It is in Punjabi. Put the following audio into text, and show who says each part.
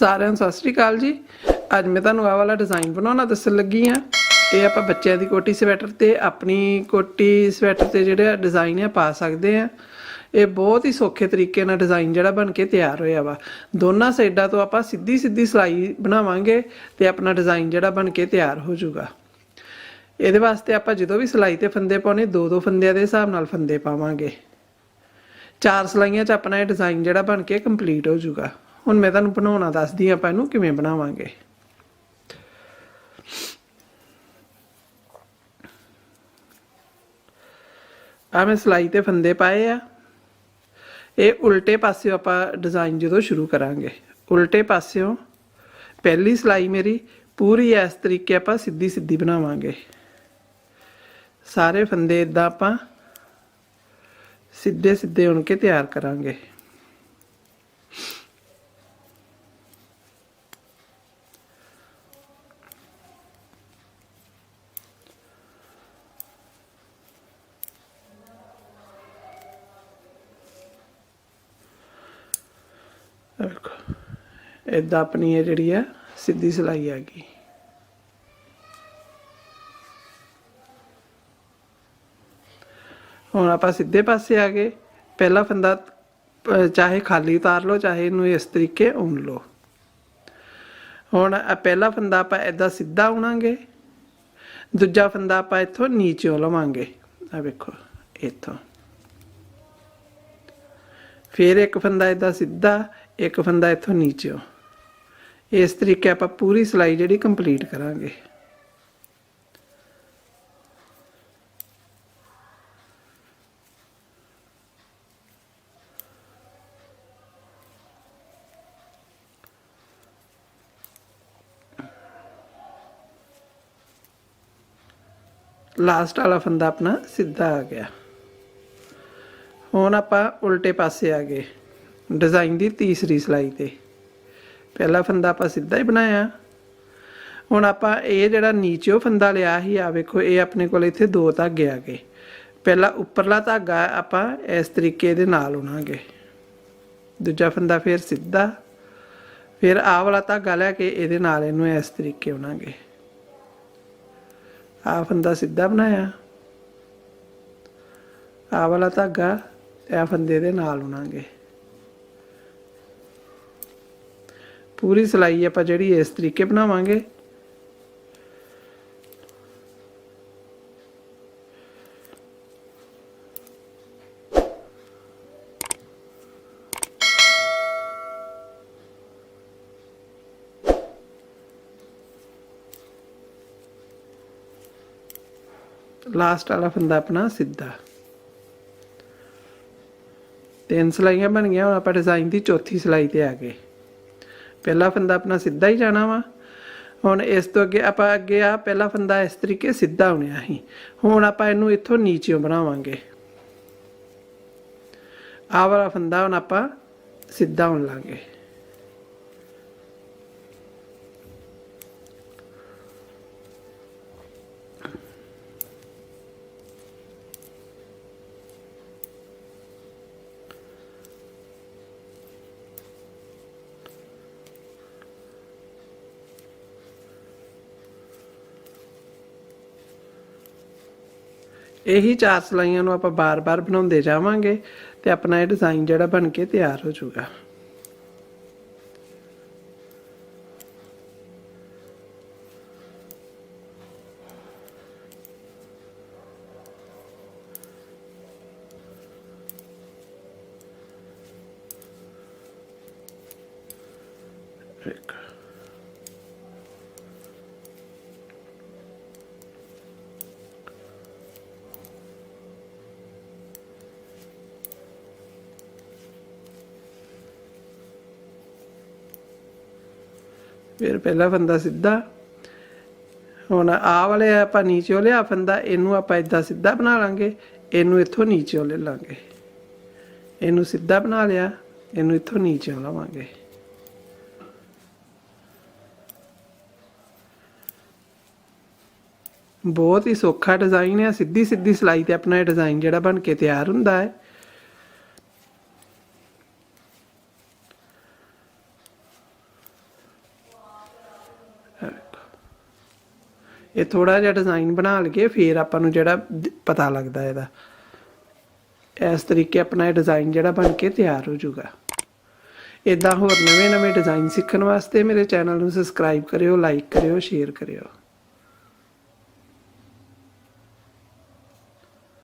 Speaker 1: ਸਾਰਿਆਂ ਨੂੰ ਸਤਿ ਸ੍ਰੀ ਅਕਾਲ ਜੀ। ਅੱਜ ਮੈਂ ਤੁਹਾਨੂੰ ਆਹ ਵਾਲਾ ਡਿਜ਼ਾਈਨ ਬਣਾਉਣਾ ਦੱਸਣ ਲੱਗੀ ਆ ਇਹ ਆਪਾਂ ਬੱਚਿਆਂ ਦੀ ਕੋਟੀ ਸਵੈਟਰ ਤੇ ਆਪਣੀ ਕੋਟੀ ਸਵੈਟਰ ਤੇ ਜਿਹੜਾ ਡਿਜ਼ਾਈਨ ਆ, ਪਾ ਸਕਦੇ ਆ ਇਹ ਬਹੁਤ ਹੀ ਸੌਖੇ ਤਰੀਕੇ ਨਾਲ ਡਿਜ਼ਾਈਨ ਜਿਹੜਾ ਬਣ ਕੇ ਤਿਆਰ ਹੋਇਆ ਵਾ। ਦੋਨਾਂ ਸਾਈਡਾਂ ਤੋਂ ਆਪਾਂ ਸਿੱਧੀ ਸਿੱਧੀ ਸਲਾਈ ਬਣਾਵਾਂਗੇ ਤੇ ਆਪਣਾ ਡਿਜ਼ਾਈਨ ਜਿਹੜਾ ਬਣ ਕੇ ਤਿਆਰ ਹੋ ਜਾਊਗਾ। ਇਹਦੇ ਵਾਸਤੇ ਆਪਾਂ ਜਦੋਂ ਵੀ ਸਲਾਈ ਤੇ ਫੰਦੇ ਪਾਉਣੇ ਦੋ ਦੋ ਫੰਦਿਆਂ ਦੇ ਹਿਸਾਬ ਨਾਲ ਫੰਦੇ ਪਾਵਾਂਗੇ। ਚਾਰ ਸਲਾਈਆਂ 'ਚ ਆਪਣਾ ਇਹ ਡਿਜ਼ਾਈਨ ਜਿਹੜਾ ਬਣ ਕੇ ਕੰਪਲੀਟ ਹੋ ਜਾਊਗਾ। ਹੁਣ ਮੈਂ ਤੁਹਾਨੂੰ ਬਣਾਉਣਾ ਦੱਸਦੀ ਹਾਂ ਆਪਾਂ ਇਹਨੂੰ ਕਿਵੇਂ ਬਣਾਵਾਂਗੇ। ਆ ਮੈਂ ਸਲਾਈ ਤੇ ਫੰਦੇ ਪਾਏ ਆ। ਇਹ ਉਲਟੇ ਪਾਸਿਓ ਆਪਾਂ ਡਿਜ਼ਾਈਨ ਜਦੋਂ ਸ਼ੁਰੂ ਕਰਾਂਗੇ। ਉਲਟੇ ਪਾਸਿਓ ਪਹਿਲੀ ਸਲਾਈ ਮੇਰੀ ਪੂਰੀ ਇਸ ਤਰੀਕੇ ਆਪਾਂ ਸਿੱਧੀ ਸਿੱਧੀ ਬਣਾਵਾਂਗੇ। ਸਾਰੇ ਫੰਦੇ ਇਦਾਂ ਆਪਾਂ ਸਿੱਧੇ ਸਿੱਧੇ ਉਣ ਕੇ ਤਿਆਰ ਕਰਾਂਗੇ। ਵੇਖੋ। ਇਦਾਂ ਆਪਣੀ ਇਹ ਜਿਹੜੀ ਆ, ਸਿੱਧੀ ਸਲਾਈ ਆ ਗਈ। ਹੁਣ ਆਪਾਂ ਸਿੱਧੇ ਪਾਸੇ ਆ ਗਏ। ਪਹਿਲਾ ਫੰਦਾ ਚਾਹੇ ਖਾਲੀ ਉਤਾਰ ਲਓ, ਚਾਹੇ ਇਹਨੂੰ ਇਸ ਤਰੀਕੇ ਉਣ ਲਓ। ਹੁਣ ਪਹਿਲਾ ਫੰਦਾ ਆਪਾਂ ਏਦਾਂ ਸਿੱਧਾ ਉਣਾਂਗੇ। ਦੂਜਾ ਫੰਦਾ ਆਪਾਂ ਇੱਥੋਂ ਨੀਚੇੋਂ ਲਵਾਂਗੇ। ਆ ਵੇਖੋ, ਇੱਥੋਂ। ਫਿਰ ਇੱਕ ਫੰਦਾ ਏਦਾਂ ਸਿੱਧਾ ਇੱਕ ਫੰਦਾ ਇੱਥੋਂ ਨੀਚੇੋਂ ਇਸ ਤਰੀਕੇ ਆਪਾਂ ਪੂਰੀ ਸਲਾਈ ਜਿਹੜੀ ਕੰਪਲੀਟ ਕਰਾਂਗੇ ਲਾਸਟ ਵਾਲਾ ਫੰਦਾ ਆਪਣਾ ਸਿੱਧਾ ਆ ਗਿਆ ਹੁਣ ਆਪਾਂ ਉਲਟੇ ਪਾਸੇ ਆ ਗਏ। ਡਿਜ਼ਾਈਨ ਦੀ ਤੀਸਰੀ ਸਲਾਈ ਤੇ। ਪਹਿਲਾ ਫੰਦਾ ਆਪਾਂ ਸਿੱਧਾ ਹੀ ਬਣਾਇਆ। ਹੁਣ ਆਪਾਂ ਇਹ ਜਿਹੜਾ ਨੀਚੇੋਂ ਫੰਦਾ ਲਿਆ ਸੀ ਆ ਵੇਖੋ, ਇਹ ਆਪਣੇ ਕੋਲ ਇੱਥੇ ਦੋ ਧਾਗੇ ਆ ਗਏ। ਪਹਿਲਾ ਉੱਪਰਲਾ ਧਾਗਾ ਆਪਾਂ ਇਸ ਤਰੀਕੇ ਦੇ ਨਾਲ ਉਣਾਂਗੇ। ਦੂਜਾ ਫੰਦਾ ਫਿਰ ਸਿੱਧਾ। ਫਿਰ ਆਹ ਵਾਲਾ ਧਾਗਾ ਲੈ ਕੇ ਇਹਦੇ ਨਾਲ ਇਹਨੂੰ ਇਸ ਤਰੀਕੇ ਉਣਾਂਗੇ। ਆਹ ਫੰਦਾ ਸਿੱਧਾ ਬਣਾਇਆ। ਆਹ ਵਾਲਾ ਧਾਗਾ ਤੇ ਫੰਦੇ ਦੇ ਨਾਲ ਉਣਾਂਗੇ ਪੂਰੀ ਸਲਾਈ ਆਪਾਂ ਜਿਹੜੀ ਇਸ ਤਰੀਕੇ ਬਣਾਵਾਂਗੇ। ਲਾਸਟ ਵਾਲਾ ਫੰਦਾ ਆਪਣਾ ਸਿੱਧਾ। ਤਿੰਨ ਸਲਾਈਆਂ ਬਣ ਗਈਆਂ, ਹੁਣ ਆਪਾਂ ਡਿਜ਼ਾਈਨ ਦੀ ਚੌਥੀ ਸਲਾਈ ਤੇ ਆ ਗਏ। ਪਹਿਲਾ ਫੰਦਾ ਆਪਣਾ ਸਿੱਧਾ ਹੀ ਜਾਣਾ ਵਾ। ਹੁਣ ਇਸ ਤੋਂ ਅੱਗੇ ਆਪਾਂ ਅੱਗੇ ਆ, ਪਹਿਲਾ ਫੰਦਾ ਇਸ ਤਰੀਕੇ ਸਿੱਧਾ ਹੋਣਿਆ ਸੀ। ਹੁਣ ਆਪਾਂ ਇਹਨੂੰ ਇੱਥੋਂ ਨੀਚੇੋਂ ਬਣਾਵਾਂਗੇ। ਆਹ ਵਾਲਾ ਫੰਦਾ ਹੁਣ ਆਪਾਂ ਸਿੱਧਾ ਹੋਣ ਲਾਂਗੇ ਇਹੀ ਚਾਰ ਸਲਾਈਆਂ ਨੂੰ ਆਪਾਂ ਬਾਰ-ਬਾਰ ਬਣਾਉਂਦੇ ਜਾਵਾਂਗੇ ਤੇ ਆਪਣਾ ਇਹ ਡਿਜ਼ਾਈਨ ਜਿਹੜਾ ਬਣ ਕੇ ਤਿਆਰ ਹੋ ਜਾਊਗਾ। ਇੱਕ ਫਿਰ ਪਹਿਲਾ ਫੰਦਾ ਸਿੱਧਾ। ਹੁਣ ਆਹ ਵਾਲੇ ਆਪਾਂ ਨੀਚੇ ਲਿਆ ਫੰਦਾ ਇਹਨੂੰ ਆਪਾਂ ਇਦਾਂ ਸਿੱਧਾ ਬਣਾ ਲਾਂਗੇ, ਇਹਨੂੰ ਇੱਥੋਂ ਨੀਚੇ ਲੈ ਲਾਂਗੇ। ਇਹਨੂੰ ਸਿੱਧਾ ਬਣਾ ਲਿਆ, ਇਹਨੂੰ ਇੱਥੋਂ ਨੀਚੇ ਲਾਵਾਂਗੇ। ਬਹੁਤ ਹੀ ਸੌਖਾ ਡਿਜ਼ਾਈਨ ਹੈ ਸਿੱਧੀ ਸਿੱਧੀ ਸਲਾਈ ਤੇ ਆਪਣਾ ਇਹ ਡਿਜ਼ਾਈਨ ਜਿਹੜਾ ਬਣ ਕੇ ਤਿਆਰ ਹੁੰਦਾ ਹੈ। ਇਹ ਥੋੜਾ ਜਿਹਾ ਡਿਜ਼ਾਈਨ ਬਣਾ ਲਈਏ, ਫਿਰ ਆਪਾਂ ਨੂੰ ਜਿਹੜਾ ਪਤਾ ਲੱਗਦਾ ਇਹਦਾ। ਇਸ ਤਰੀਕੇ ਆਪਣਾ ਇਹ ਡਿਜ਼ਾਈਨ ਜਿਹੜਾ ਬਣ ਕੇ ਤਿਆਰ ਹੋ ਜਾਊਗਾ। ਇਦਾਂ ਹੋਰ ਨਵੇਂ-ਨਵੇਂ ਡਿਜ਼ਾਈਨ ਸਿੱਖਣ ਵਾਸਤੇ ਮੇਰੇ ਚੈਨਲ ਨੂੰ ਸਬਸਕ੍ਰਾਈਬ ਕਰਿਓ ਲਾਈਕ ਕਰਿਓ ਸ਼ੇਅਰ ਕਰਿਓ।